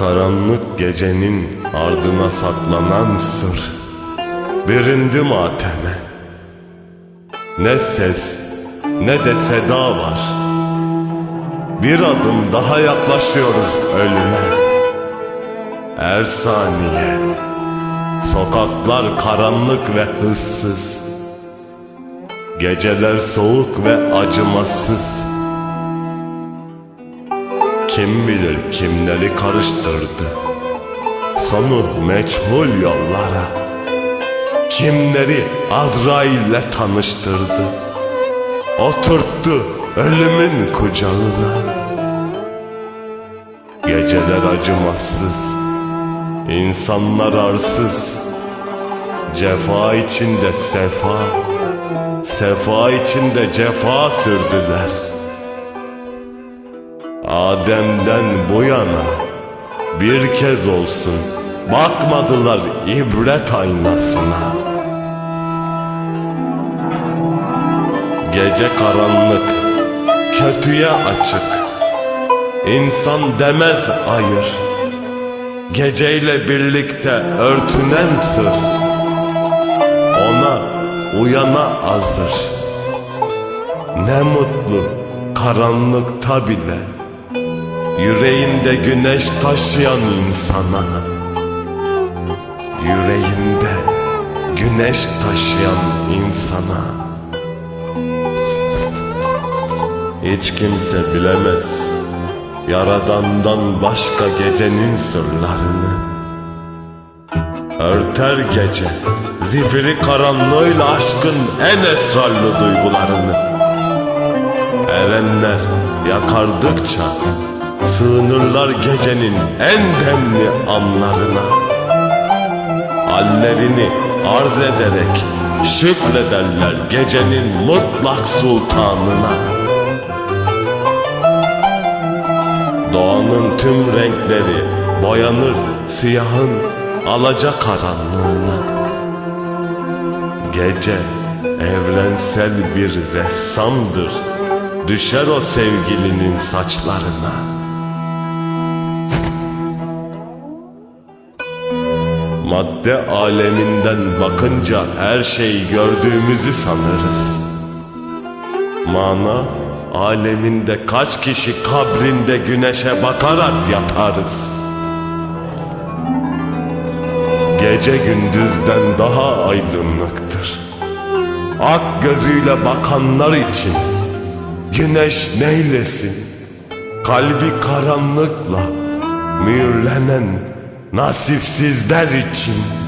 Karanlık gecenin ardına saklanan sır. Büründü mateme Ne ses ne de seda var. Bir adım daha yaklaşıyoruz ölüme. Her saniye Sokaklar karanlık ve hıssız Geceler soğuk ve acımasız Kim bilir kimleri karıştırdı? Sonu meçhul yollara. Kimleri Azrail'le tanıştırdı? Oturttu ölümün kucağına. Geceler acımasız İnsanlar arsız. Cefa içinde sefa Sefa içinde cefa sürdüler Adem'den bu yana Bir kez olsun Bakmadılar ibret aynasına. Gece karanlık Kötüye açık. İnsan demez ayır Geceyle birlikte örtünen sır. Ona uyana azır Ne mutlu karanlıkta bile Yüreğinde güneş taşıyan insana. Yüreğinde güneş taşıyan insana. Hiç kimse bilemez Yaradandan başka gecenin sırlarını. Örter gece Zifiri karanlığıyla aşkın en esrarlı duygularını. Erenler yakardıkça Sığınırlar gecenin en demli anlarına. Hallerini arz ederek Şükrederler gecenin mutlak sultanına. Doğanın tüm renkleri boyanır siyahın alaca karanlığına Gece evrensel bir ressamdır Düşer o sevgilinin saçlarına Madde aleminden bakınca her şeyi gördüğümüzü sanırız. Mana aleminde kaç kişi kabrinde güneşe bakarak yatarız? Gece gündüzden daha aydınlıktır. Ak gözüyle bakanlar için Güneş neylesin? Kalbi karanlıkla mühürlenen nasipsizler için